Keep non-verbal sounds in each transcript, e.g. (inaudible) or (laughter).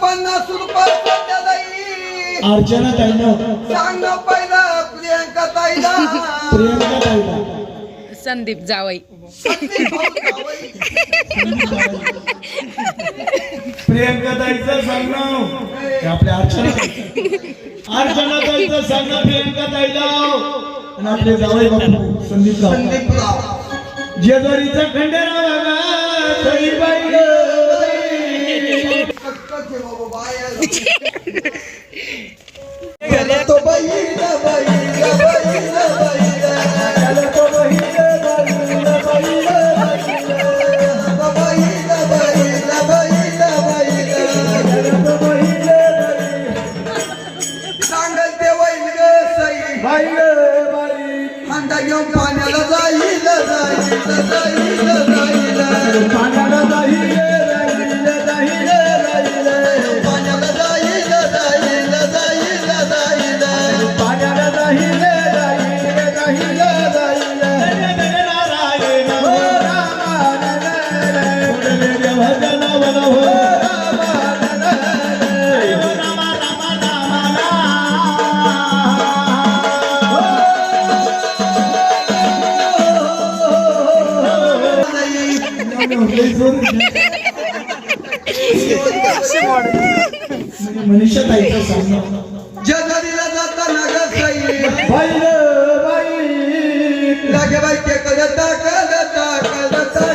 पन्नास रुपये अर्चना सांग पहिला प्रियंका ताईला. प्रियंका ताईला संदीप जावई. प्रियंका ताईचं सांगणं. आपल्या अर्चना अर्चना ताईचं सांगणं प्रियंका ताईला. आणि आपले जावई बापू संदीप राव जेजुरीचा खंडेराव बाई कटकट आहे बाबा, (laughs) (laughs) मनीषा ताईचं सांगणं जगरीला जाताना ग सई बाईल बाई लागे बाई के कद टाकल टाकल टाकल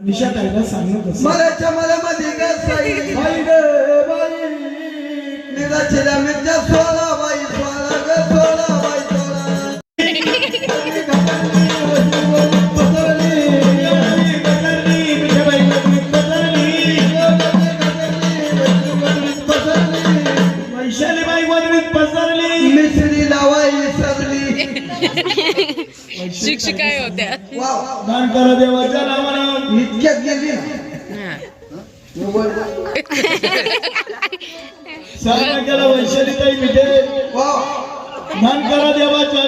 मनीषा ताईला मला मध्ये ग सई बाईल बाई निराचिला मिरच्या (laughs) शिक्षिका होत्या. वा दान करा देवाच्या नावानं इतक्यात गेली. सर्व केला वैशालीताई मिठे वा. दान करा देवाच्या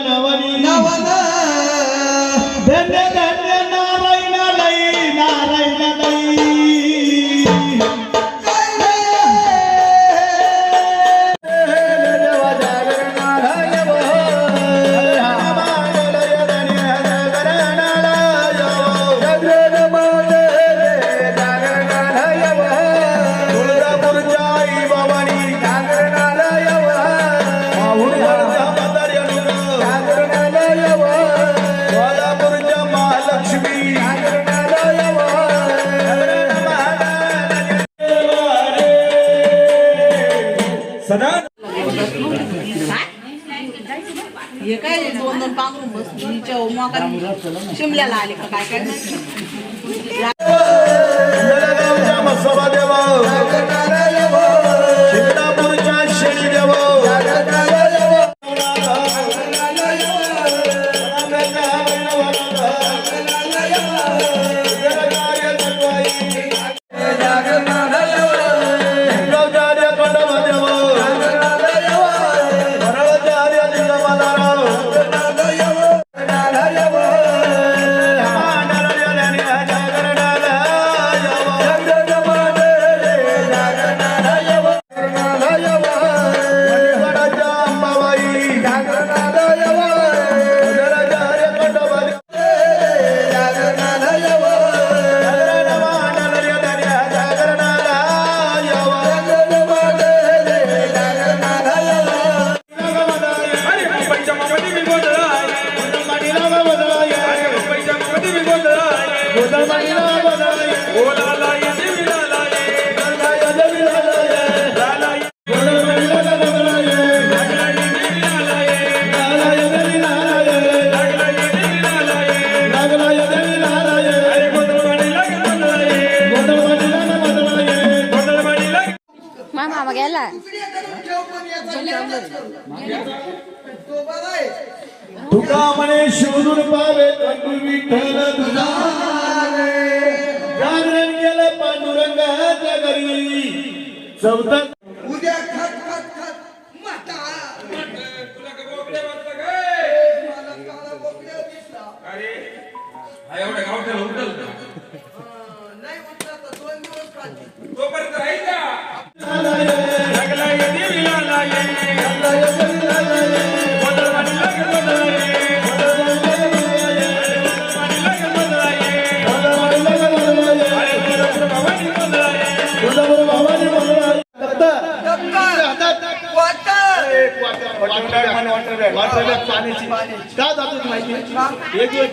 शिमल्याला आले का? काय काय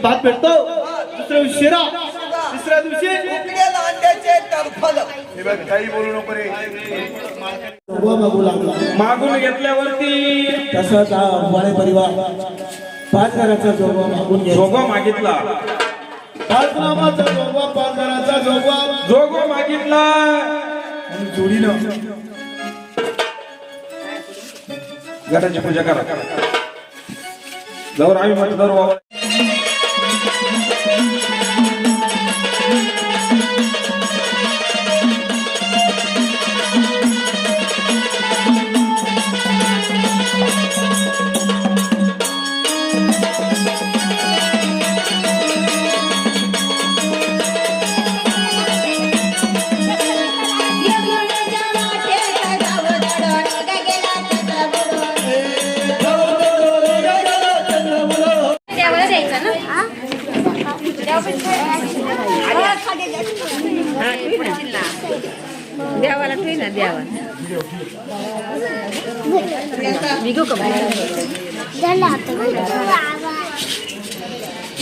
भात भेटतो. दुसऱ्या दिवशी शिरा. तिसऱ्या दिवशी काही बोलू नको रे. जोगवा मागू लागला. मागून घेतल्यावरती तसंच हा वाणे परिवार. पाच घराचा जोगवा मागून घ्यायचा जोगो मागितला. पाच नामाचा जोगवा पाच घराचा जोगवा जोगो मागितला. आणि जोडीनं घराची पूजा करा. जवळ आम्ही म्हणतो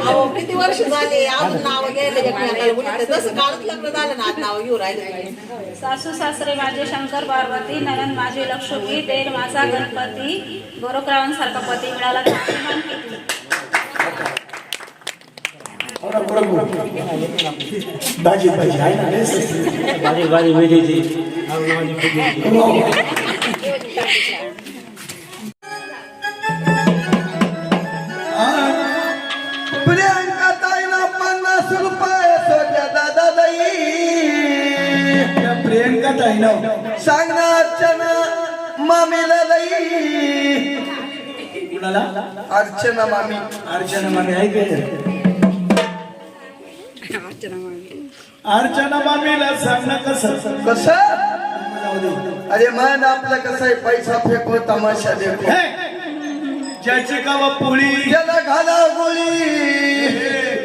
अहो किती वर्ष झाले अजून नाव जसं काळच लग्न झालं ना नाव घेऊ राहिले सासू सासरे माझे शंकर पार्वती नयन माझे लक्ष्मी देर माझा गणपती गोरखरावांसारखा पती मिळाला. भाजी भाजी. आहे ना रे? बारीक प्रियंका ताई ना. सांगना अर्चना मामीला दाई कुणाला? अर्चना मामी. अर्चना मामी आहे का अर्चना मामीला सांग ना कसं. कस? अरे मन आपलं कसं आहे? पैसा फेको तमाशा देखो! ज्याची कावा पोळी त्याला घाला गोळी.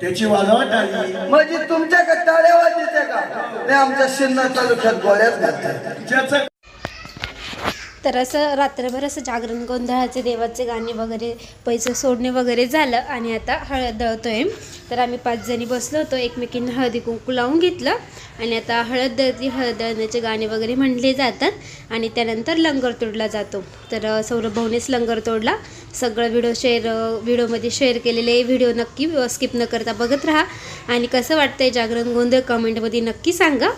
त्याची वाजवट आली. म्हणजे तुमच्याकडे टाळ्या वाजते का नाही आमच्या शिन्ना तालुक्यात गोळ्याच घालतात ज्याचं तर असं रात्रभर असं जागरण गोंधळाचे देवाचे गाणे वगैरे पैसे सोडणे वगैरे झालं आणि आता हळद दळतोय. तर आम्ही पाच जणी बसलो होतो एकमेकींना हळदी कुंकू लावून घेतलं आणि आता हळद दळती हळद दळण्याचे गाणे वगैरे म्हणले जातात आणि त्यानंतर लंगर तोडला जातो. तर सौरभ भाऊनेच लंगर तोडला सगळं व्हिडिओ शेअर व्हिडिओमध्ये शेअर केलेले व्हिडिओ नक्की स्किप न करता बघत राहा. आणि कसं वाटतंय जागरण गोंधळ कमेंटमध्ये नक्की सांगा.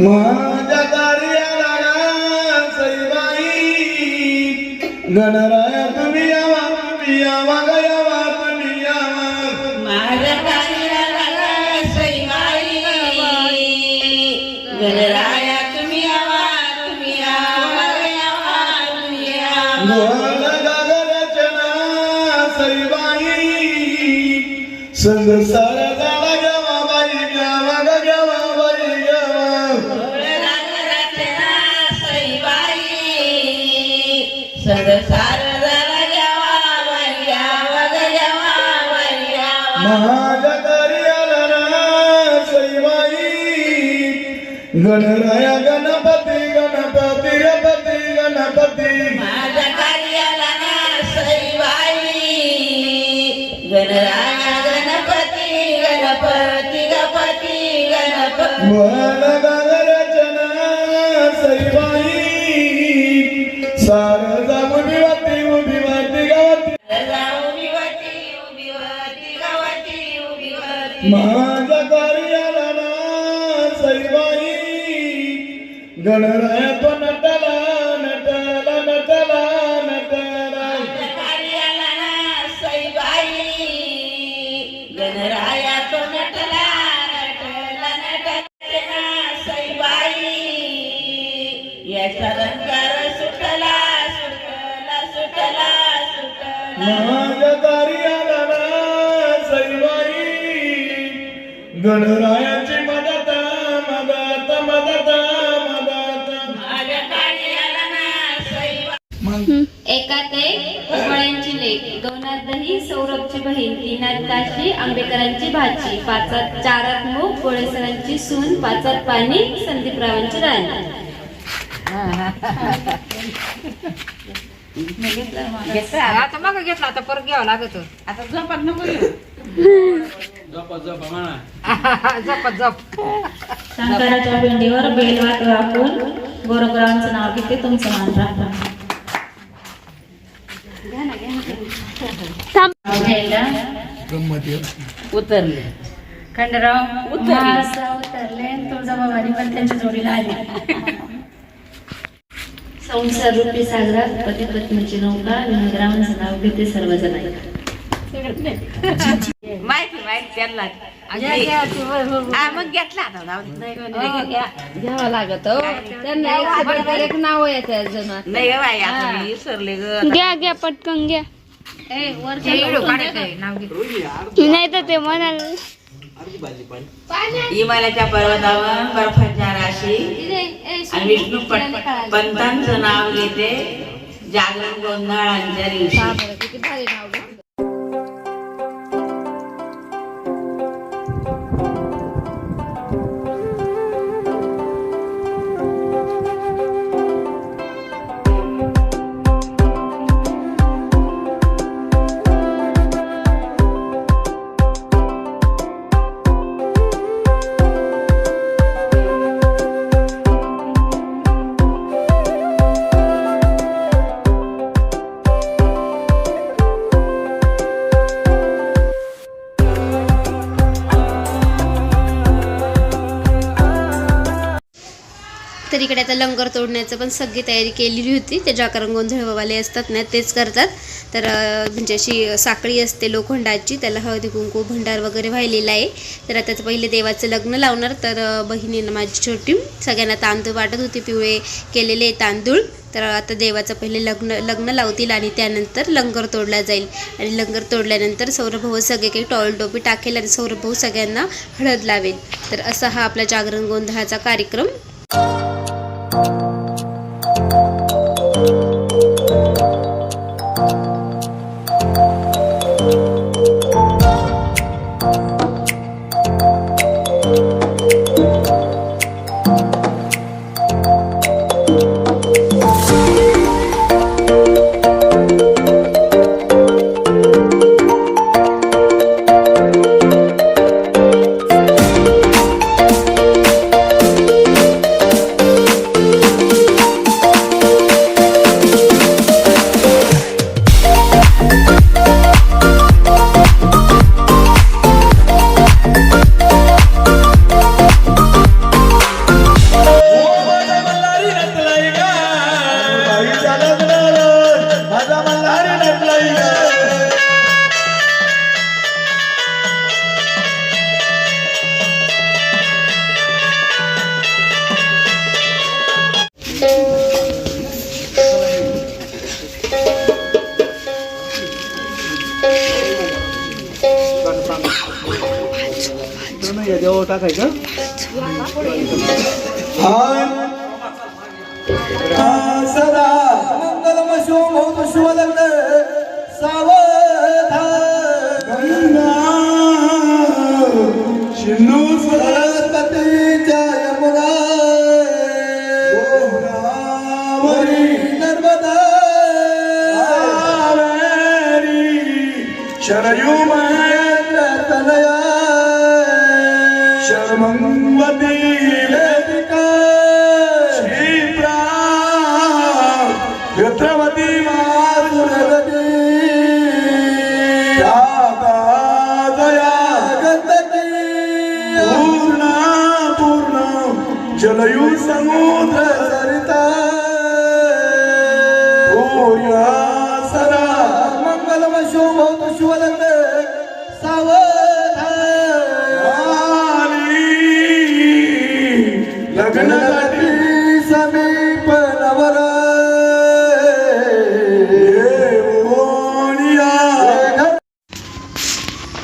माझ्या कार्याला सईबाई संसार झाला जेवा वैया वग जेवा वैया माझ्या घरी आला गणराया पाचात चारात मूग गोळेसरांची सून पाचात पाणी संदीपरावांची राणी आता मग घेतला आता परत घ्यावा लागत. आता झोपात नको (laughs) शंकराच्या पिंडीवर बेलवाट राखून गोरगरावांचं नाव घेते तुमचं मान राखा. उतरले. खंडराव उतरले. तुळजाभवानी पण त्यांच्या जोडीला आले. संसार रूपी सागरात पती पत्नीची नौका विनोदरावांचं नाव घेते सर्वजण माहिती माहिती त्यांना. हा, मग घेतला दे. घ्यावा लागत हो. त्यांना एक नाव येते नाही बाई विसरले ग. घ्या घ्या पटकन घ्या. नाही तर ते म्हणाल हिमालयाच्या पर्वतावर बर्फाच्या राशी. आणि विष्णू पट- पंतांचं नाव घेते जागरण गोंधळांच्या दिवशी. किती आता लंगर तोडण्याचं पण सगळी तयारी केलेली होती. ते जाकरण गोंधळवाले असतात ना तेच करतात. तर म्हणजे अशी साखळी असते लोखंडाची त्याला हळदी कुंकू भंडार वगैरे व्हायलेला आहे. तर आता पहिले देवाचं लग्न लावणार. तर बहिणीनं माझी छोटी सगळ्यांना तांदूळ वाटत होते पिवळे केलेले तांदूळ. तर आता देवाचं पहिले लग्न लग्न लावतील आणि त्यानंतर लंगर तोडला जाईल. आणि लंगर तोडल्यानंतर सौरभाऊ सगळे काही टॉल टोपी टाकेल आणि सौरभाऊ सगळ्यांना हळद लावेल. तर असा हा आपला जागरण गोंधळाचा कार्यक्रम. टाकायचं? सदा मंगलम शुभ होत शुभ लग्न सावधान. शिंदू सरस्वतीच्या यमुना गोदावरी नर्मदा शरयू तनया Mangate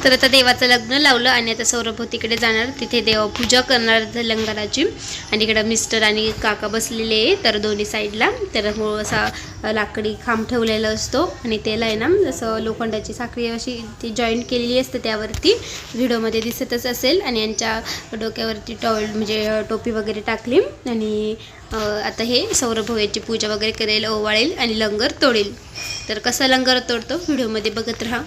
तर आता देवाचं लग्न लावलं आणि आता सौरभ तिकडे जाणार. तिथे देव पूजा करणार लंगराची. आणि इकडं मिस्टर आणि काका बसलेले आहे तर दोन्ही साईडला. तर मूळ असा लाकडी खांब ठेवलेला असतो आणि त्याला आहे ना जसं लोखंडाची साखळी अशी ती जॉईंट केलेली असते त्यावरती. व्हिडिओमध्ये दिसतच असेल. आणि यांच्या डोक्यावरती टॉवेल म्हणजे टोपी वगैरे टाकली. आणि आता हे सौरभ याची पूजा वगैरे करेल ओवाळेल आणि लंगर तोडेल. तर कसा लंगर तोडतो? व्हिडिओमध्ये बघत राहा.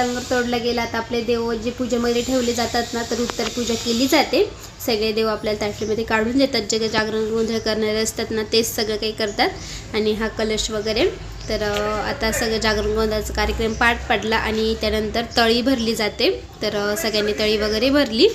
लंगर तोडला गेला. तर आपले देव जे पूजेमध्ये ठेवले जातात ना तर उत्तर पूजा केली जाते. सगळे देव आपल्याला ताटलीमध्ये काढून देतात. जे काही जागरण गोंधळ करणारे असतात ना तेच सगळं काही करतात. आणि हा कलश वगैरे. तर आता सगळं जागरण गोंधळाचा कार्यक्रम पाठ पडला आणि त्यानंतर तळी भरली जाते. तर सगळ्यांनी तळी वगैरे भरली.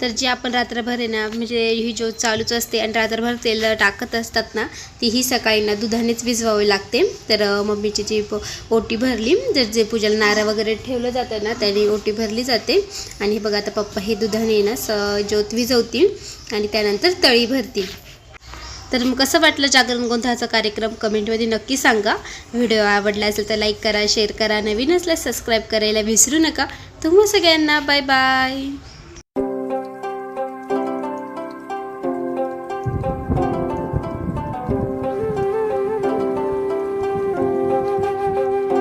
तर जी आपण रात्रभर आहे ना म्हणजे ही ज्योत चालूच असते आणि रात्रभर तेल टाकत असतात ना ती ही सकाळी ना दुधानेच विझवावी लागते. तर मम्मीची जी प- ओटी भरली जर जे पूजेला नारळ वगैरे ठेवलं जातं ना त्याने ओटी भरली जाते. आणि हे बघा आता पप्पा हे दुधाने ना स ज्योत विजवतील आणि त्यानंतर तळी भरतील. तर मग कसं वाटलं जागरण गोंधळाचा कार्यक्रम? कमेंटमध्ये नक्की सांगा. व्हिडिओ आवडला असेल तर लाईक करा शेअर करा. नवीन असल्यास सबस्क्राईब करायला विसरू नका. तुम्हा सगळ्यांना बाय बाय.